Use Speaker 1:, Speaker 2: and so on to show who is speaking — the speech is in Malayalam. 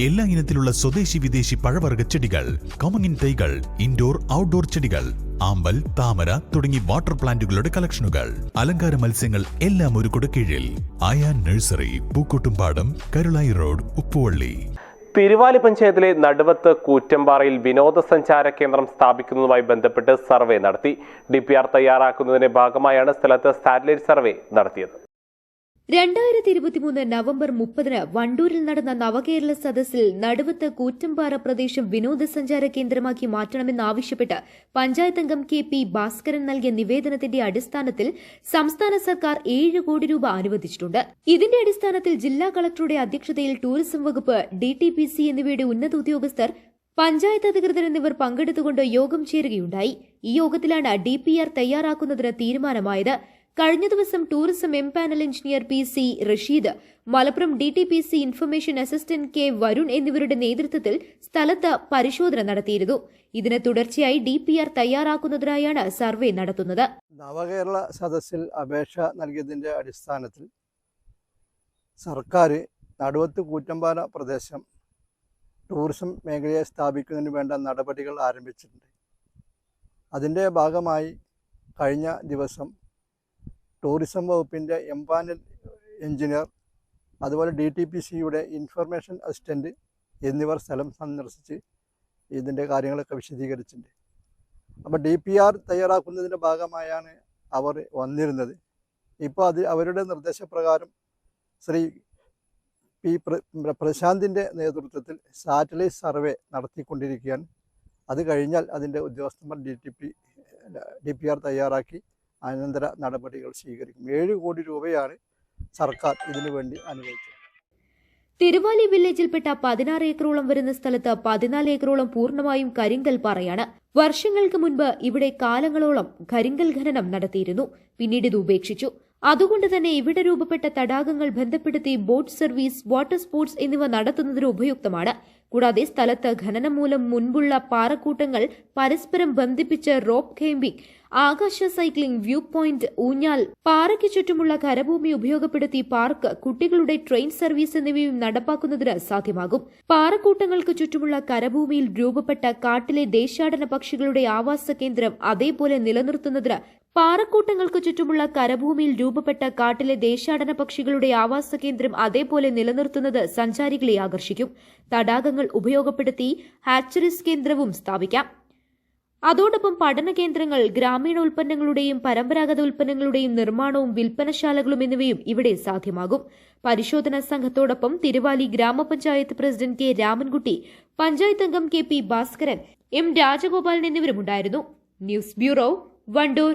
Speaker 1: എല്ലാ ഇനത്തിലുള്ള സ്വദേശി വിദേശി പഴവർഗ ചെടികൾ കമങ്ങിൻ തൈകൾ ഇൻഡോർ ഔട്ട്ഡോർ ചെടികൾ ആമ്പൽ താമര തുടങ്ങി വാട്ടർ പ്ലാന്റുകളുടെ കളക്ഷനുകൾ അലങ്കാര മത്സ്യങ്ങൾ എല്ലാം ഒരു കീഴിൽ ആയാൻ നഴ്സറി പൂക്കോട്ടുംപാടം കരുളായി റോഡ് ഉപ്പുവള്ളി.
Speaker 2: തിരുവാലി പഞ്ചായത്തിലെ നടുവത്ത് കൂറ്റമ്പാറയിൽ വിനോദസഞ്ചാര കേന്ദ്രം സ്ഥാപിക്കുന്നതുമായി ബന്ധപ്പെട്ട് സർവേ നടത്തി. ഡി തയ്യാറാക്കുന്നതിന്റെ ഭാഗമായാണ് സ്ഥലത്ത് സാറ്റലൈറ്റ് സർവേ നടത്തിയത്.
Speaker 3: രണ്ടായിരത്തി ഇരുപത്തിമൂന്ന് നവംബർ മുപ്പതിന് വണ്ടൂരിൽ നടന്ന നവകേരള സദസ്സിൽ നടുവത്ത് കൂറ്റമ്പാറ പ്രദേശം വിനോദസഞ്ചാര കേന്ദ്രമാക്കി മാറ്റണമെന്നാവശ്യപ്പെട്ട് പഞ്ചായത്ത് അംഗം കെ പി ഭാസ്കരൻ നൽകിയ നിവേദനത്തിന്റെ അടിസ്ഥാനത്തിൽ സംസ്ഥാന സർക്കാർ ഏഴ് കോടി രൂപ അനുവദിച്ചിട്ടുണ്ട്. ഇതിന്റെ അടിസ്ഥാനത്തിൽ ജില്ലാ കളക്ടറുടെ അധ്യക്ഷതയിൽ ടൂറിസം വകുപ്പ് ഡിടിപിസി എന്നിവയുടെ ഉന്നത ഉദ്യോഗസ്ഥർ പഞ്ചായത്ത് അധികൃതർ എന്നിവർ പങ്കെടുത്തുകൊണ്ട് യോഗം ചേരുകയുണ്ടായി. ഈ യോഗത്തിലാണ് ഡിപിആർ തയ്യാറാക്കുന്നതിന് തീരുമാനമായത്. കഴിഞ്ഞ ദിവസം tourism empanel engineer P C Rasheed Malappuram D T P C information assistant K Varun എന്നിവരുടെ നേതൃത്വത്തിൽ സ്ഥലത്ത് പരിശോധന നടത്തിയിരുന്നു. ഇതിന് തുടർച്ചയായി ഡി പി ആർ തയ്യാറാക്കുന്നതിനായാണ് സർവേ നടത്തുന്നത്.
Speaker 4: നവകേരള സദസ്സിൽ അപേക്ഷ നൽകിയതിന്റെ അടിസ്ഥാനത്തിൽ സർക്കാർ നടുവത്ത് കൂറ്റമ്പാല പ്രദേശം ടൂറിസം മേഖലയെ സ്ഥാപിക്കുന്നതിന് വേണ്ട നടപടികൾ ആരംഭിച്ചിട്ടുണ്ട്. അതിന്റെ ഭാഗമായി കഴിഞ്ഞ ദിവസം ടൂറിസം വകുപ്പിന്റെ എംപാനൽ എഞ്ചിനീയർ അതുപോലെ ഡി ടി പി സിയുടെ ഇൻഫർമേഷൻ അസിസ്റ്റന്റ് എന്നിവർ സ്ഥലം സന്ദർശിച്ച് ഇതിന്റെ കാര്യങ്ങളൊക്കെ വിശദീകരിച്ചിട്ടുണ്ട്. അപ്പോൾ ഡി പി ആർ തയ്യാറാക്കുന്നതിന്റെ ഭാഗമായാണ് അവർ വന്നിരുന്നത്. ഇപ്പോൾ അത് അവരുടെ നിർദ്ദേശപ്രകാരം ശ്രീ പി പ്ര പ്രശാന്തിന്റെ നേതൃത്വത്തിൽ സാറ്റലൈറ്റ് സർവേ നടത്തിക്കൊണ്ടിരിക്കുകയാണ്. അത് കഴിഞ്ഞാൽ അതിന്റെ ഉദ്യോഗസ്ഥന്മാർ D T P D P R തയ്യാറാക്കി അനന്തര നടപടികൾ സ്വീകരിക്കും. ഏഴ് കോടി രൂപയാണ് സർക്കാർ ഇതിനു വേണ്ടി അനുവദിച്ചത്.
Speaker 3: തിരുവാലി വില്ലേജിൽപ്പെട്ട പതിനാറ് ഏക്കറോളം വരുന്ന സ്ഥലത്ത് പതിനാല് ഏക്കറോളം പൂർണമായും കരിങ്കൽ പാറയാണ്. വർഷങ്ങൾക്ക് മുൻപ് ഇവിടെ കാലങ്ങളോളം കരിങ്കൽ ഖനനം നടത്തിയിരുന്നു. പിന്നീട് ഇത് ഉപേക്ഷിച്ചു. അതുകൊണ്ട് തന്നെ ഇവിടെ രൂപപ്പെട്ട തടാകങ്ങൾ ബന്ധപ്പെടുത്തി ബോട്ട് സർവീസ് വാട്ടർ സ്പോർട്സ് എന്നിവ നടത്തുന്നതിന് ഉപയുക്തമാണ്. കൂടാതെ സ്ഥലത്ത് ഖനനം മൂലം മുൻപുള്ള പാറക്കൂട്ടങ്ങൾ പരസ്പരം ബന്ധിപ്പിച്ച് റോപ്പ് ക്ലൈംബിംഗ് ആകാശ സൈക്ലിംഗ് വ്യൂ പോയിന്റ് ഊഞ്ഞാൽ പാറയ്ക്ക് ചുറ്റുമുള്ള കരഭൂമി ഉപയോഗപ്പെടുത്തി പാർക്ക് കുട്ടികളുടെ ട്രെയിൻ സർവീസ് എന്നിവയും നടപ്പാക്കുന്നതിന് സാധ്യമാകും. പാറക്കൂട്ടങ്ങൾക്ക് ചുറ്റുമുള്ള കരഭൂമിയിൽ രൂപപ്പെട്ട കാട്ടിലെ ദേശാടന പക്ഷികളുടെ ആവാസ കേന്ദ്രം അതേപോലെ നിലനിർത്തുന്നതിന് പാറക്കൂട്ടങ്ങൾക്ക് ചുറ്റുമുള്ള കരഭൂമിയിൽ രൂപപ്പെട്ട കാട്ടിലെ ദേശാടന പക്ഷികളുടെ ആവാസ കേന്ദ്രം അതേപോലെ നിലനിർത്തുന്നത് സഞ്ചാരികളെ ആകർഷിക്കും. തടാകങ്ങൾ ഉപയോഗപ്പെടുത്തി ഹാച്ചറീസ് കേന്ദ്രവും സ്ഥാപിക്കാം. അതോടൊപ്പം പഠന കേന്ദ്രങ്ങൾ ഗ്രാമീണ ഉൽപ്പന്നങ്ങളുടെയും പരമ്പരാഗത ഉൽപ്പന്നങ്ങളുടെയും നിർമ്മാണവും വിൽപ്പനശാലകളും എന്നിവയും ഇവിടെ സാധ്യമാകും. പരിശോധനാ സംഘത്തോടൊപ്പം തിരുവാലി ഗ്രാമപഞ്ചായത്ത് പ്രസിഡന്റ് കെ. രാമൻകുട്ടി പഞ്ചായത്ത് അംഗം K. P. Bhaskaran M. Rajagopalan എന്നിവരുമുണ്ടായിരുന്നു. News bureau Wandoor.